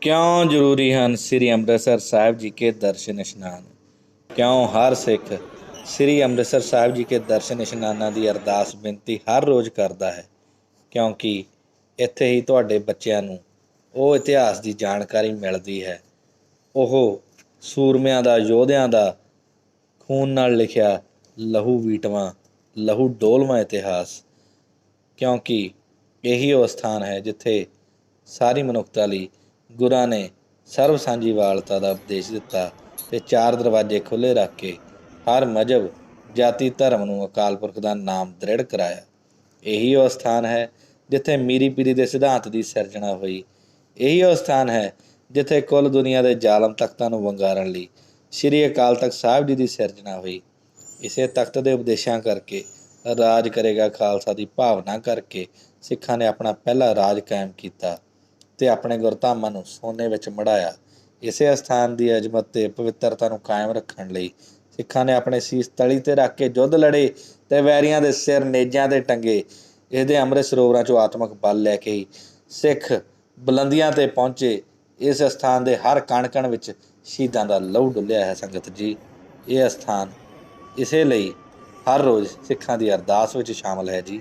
ਕਿਉਂ ਜ਼ਰੂਰੀ ਹਨ ਸ੍ਰੀ ਅੰਮ੍ਰਿਤਸਰ ਸਾਹਿਬ ਜੀ ਕੇ ਦਰਸ਼ਨ ਇਸ਼ਨਾਨ? ਕਿਉਂ ਹਰ ਸਿੱਖ ਸ੍ਰੀ ਅੰਮ੍ਰਿਤਸਰ ਸਾਹਿਬ ਜੀ ਕੇ ਦਰਸ਼ਨ ਇਸ਼ਨਾਨਾਂ ਦੀ ਅਰਦਾਸ ਬੇਨਤੀ ਹਰ ਰੋਜ਼ ਕਰਦਾ ਹੈ? ਕਿਉਂਕਿ ਇੱਥੇ ਹੀ ਤੁਹਾਡੇ ਬੱਚਿਆਂ ਨੂੰ ਉਹ ਇਤਿਹਾਸ ਦੀ ਜਾਣਕਾਰੀ ਮਿਲਦੀ ਹੈ। ਉਹ ਸੂਰਮਿਆਂ ਦਾ, ਯੋਧਿਆਂ ਦਾ ਖੂਨ ਨਾਲ ਲਿਖਿਆ ਲਹੂ ਵੀਟਵਾਂ, ਲਹੂ ਡੋਲਵਾਂ ਇਤਿਹਾਸ। ਕਿਉਂਕਿ ਇਹੀ ਉਹ ਸਥਾਨ ਹੈ ਜਿੱਥੇ ਸਾਰੀ ਮਨੁੱਖਤਾ ਲਈ ਗੁਰਾਂ ਨੇ ਸਰਬ ਸਾਂਝੀਵਾਲਤਾ ਦਾ ਉਪਦੇਸ਼ ਦਿੱਤਾ ਤੇ ਚਾਰ ਦਰਵਾਜ਼ੇ ਖੁੱਲੇ ਰੱਖ ਕੇ ਹਰ ਮਜਬ ਜਾਤੀ, ਧਰਮ ਨੂੰ ਅਕਾਲ ਪੁਰਖ ਦਾ ਨਾਮ ਦ੍ਰਿੜ ਕਰਾਇਆ। ਇਹੀ ਉਹ ਸਥਾਨ ਹੈ ਜਿੱਥੇ ਮੀਰੀ ਪੀਰੀ ਦੇ ਸਿਧਾਂਤ ਦੀ ਸਿਰਜਣਾ ਹੋਈ। ਇਹੀ ਉਹ ਸਥਾਨ ਹੈ ਜਿੱਥੇ ਕੁੱਲ ਦੁਨੀਆ ਦੇ ਜ਼ਾਲਮ ਤਖਤਾਂ ਨੂੰ ਵੰਗਾਰਨ ਲਈ ਸ੍ਰੀ ਅਕਾਲ ਤਖਤ ਸਾਹਿਬ ਜੀ ਦੀ ਸਿਰਜਣਾ ਹੋਈ। ਇਸੇ ਤਖਤ ਦੇ ਉਪਦੇਸ਼ਾਂ ਕਰਕੇ ਰਾਜ ਕਰੇਗਾ ਖਾਲਸਾ ਦੀ ਭਾਵਨਾ ਕਰਕੇ ਸਿੱਖਾਂ ਨੇ ਆਪਣਾ ਪਹਿਲਾ ਰਾਜ ਕਾਇਮ ਕੀਤਾ। ਤੇ ਆਪਣੇ ਗੁਰਧਾਮਾਂ ਨੂੰ ਸੋਨੇ ਵਿੱਚ ਮੜਾਇਆ। ਇਸੇ ਸਥਾਨ ਦੀ ਅਜ਼ਮਤ ਤੇ ਪਵਿੱਤਰਤਾ ਨੂੰ ਕਾਇਮ ਰੱਖਣ ਲਈ ਸਿੱਖਾਂ ਨੇ ਆਪਣੇ ਸੀਸ ਤਲੀ ਤੇ ਰੱਖ ਕੇ ਯੁੱਧ ਲੜੇ ਤੇ ਵੈਰੀਆਂ ਦੇ ਸਿਰ ਨੇਜਾਂ ਤੇ ਟੰਗੇ ਇਹਦੇ ਅੰਮ੍ਰਿਤ ਸਰੋਵਰਾਂ ਚੋਂ ਆਤਮਿਕ ਬਲ ਲੈ ਕੇ ਹੀ ਸਿੱਖ ਬੁਲੰਦੀਆਂ ਤੇ ਪਹੁੰਚੇ। ਇਸ ਸਥਾਨ ਦੇ ਹਰ ਕਣ ਕਣ ਵਿੱਚ ਸ਼ਹੀਦਾਂ ਦਾ ਲਹੂ ਡੁੱਲਿਆ ਹੈ ਸੰਗਤ ਜੀ। ਇਹ ਸਥਾਨ ਇਸੇ ਲਈ ਹਰ ਰੋਜ਼ ਸਿੱਖਾਂ ਦੀ ਅਰਦਾਸ ਵਿੱਚ ਸ਼ਾਮਲ ਹੈ ਜੀ।